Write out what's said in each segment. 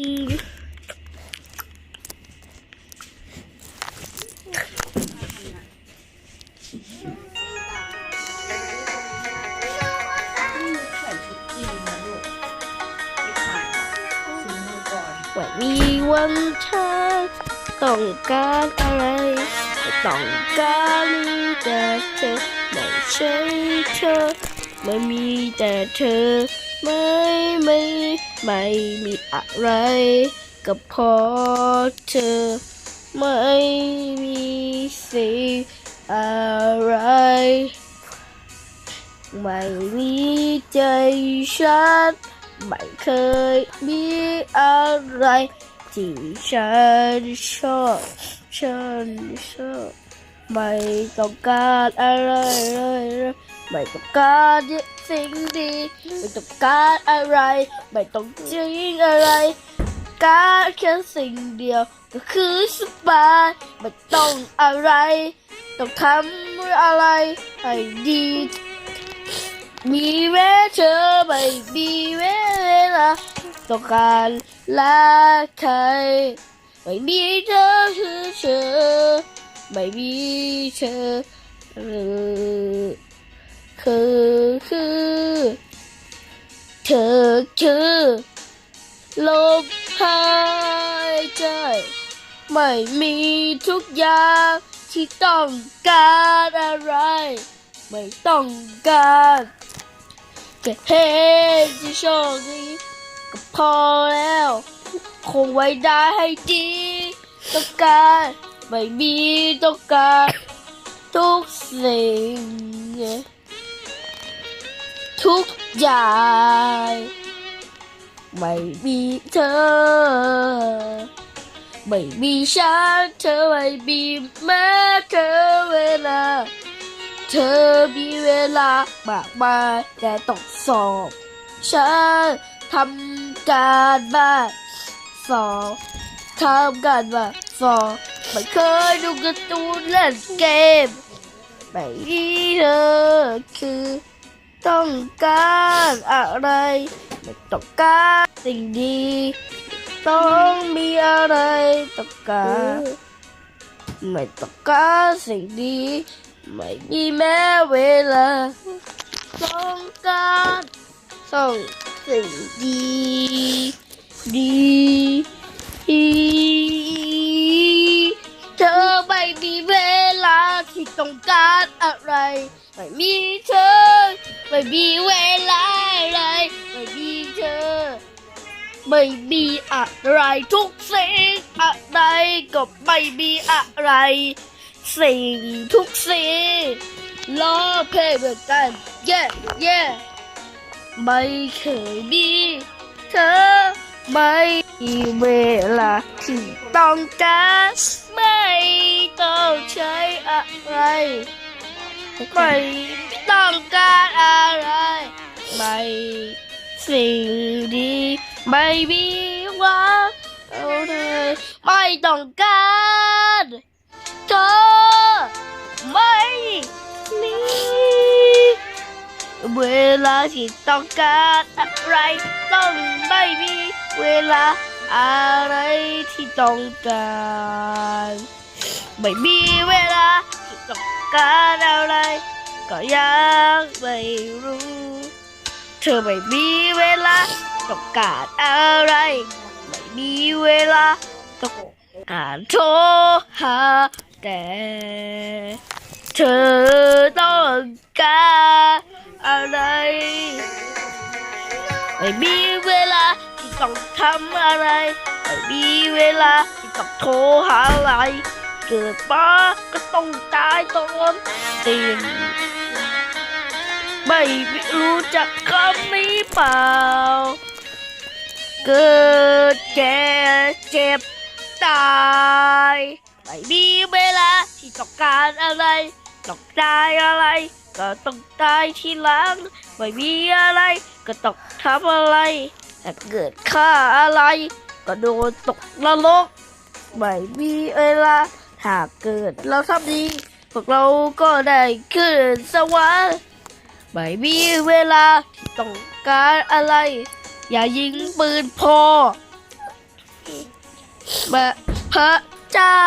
ว่ามีวันเธอต้องการอะไรต้องการมีแต่เธอไม่ใช่เธอไม่มีแต่เธอ ไม่ไม่ ไม่มีอะไร ก็พอเธอ ไม่มีสิ่งอะไร ไม่มีใจฉันไม่เคยมีอะไร ที่ฉันชอบฉันชอบไม่ต้องการอะไรเลย ไม่ต้องการสิ่งดีไม่ต้องการอะไร ไม่ต้องจริงอะไร การแค่สิ่งเดียว ก็คือสบายไม่ต้องอะไร ต้องทำอะไรให้ดี มีแม้เธอไม่มีเวลาต้องการลาใครไม่มีเธอคือเธอไม่มีเธอเออคือ ธอคือลมหายใจ ไม่มีทุกอย่างที่ต้องการอะไร ไม่ต้องการแค่เห็นที่โชคดีก็พอแล้ว คงไว้ได้ให้ดีต้องการไม่มีต้องการทุกสิ่ง ทุกอย่าง ไม่มีเธอ ไม่มีฉันเธอไม่มีแม้เธอเวลา เธอมีเวลามากมายแต่ต้องสอบ ฉันทำการบ้านสอบทำการบ้านสอบไม่เคยดูการ์ตูนเล่นเกมไม่มีเธอคือ ต้องการอะไร ไม่ต้องการสิ่งดี ต้องมีอะไรต้องการไม่ต้องการสิ่งดี ไม่มีแม้เวลา ต้องการส่งสิ่งดี ดีดีเธอไม่มีเวลาที่ต้องการอะไร ไม่มี ไม่มีเวลาอะไรไม่มีเธอ ไม่มีอะไรทุกสิ่งอะไรก็ไม่มีอะไร สิ่งทุกสิ่งล้อเพลงเหมือนกันเย่เย่ไม่เคยมีเธอไม่มีเวลาที่ต้องการไม่ต้องใช้อะไร ไม่ต้องการอะไร ไม่สิ่งดีไม่มีหว่าเอาเลยไม่ต้องการเธอไม่มีเวลาที่ต้องการอะไรต้องไม่มีเวลาอะไรที่ต้องการ ไม่มีเวลา ต้องการอะไร ก็ยังไม่รู้ เธอไม่มีเวลาต้องการอะไร ไม่มีเวลาต้องการโทรหาแต่เธอต้องการอะไร ไม่มีเวลาที่ต้องทำอะไร ไม่มีเวลาที่ต้องโทรหาอะไร เกิดมาก็ต้องตายตอนตีนไม่รู้จักคำนี้เปล่า เกิดแก่เจ็บตายไม่มีเวลาที่ต้องการอะไรต้องตายอะไร ก็ต้องตายทีหลังไม่มีอะไร ก็ต้องทำอะไรถ้าเกิดฆ่าอะไร ก็โดนตกนรกไม่มีเวลา ถ้าเกิดเราทำดีพวกเราก็ได้ขึ้นสวรรค์ไม่มีเวลาที่ต้องการอะไร อย่ายิงปืนพอมาพระเจ้า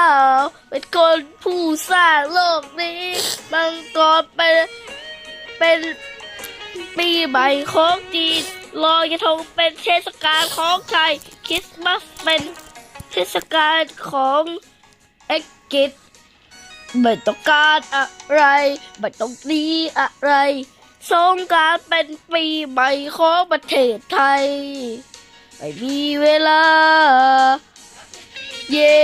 เป็นคนผู้สร้างโลกนี้มังกรเป็นเป็นปีใหม่ของจีนลอยกระทงเป็นเทศกาลของไทยคริสต์มาสเป็นเทศกาลของ อังกฤษไม่ต้องการอะไรไม่ต้องดีอะไรสงการเป็นปีใหม่ของประเทศไทย ไม่มีเวลา เย้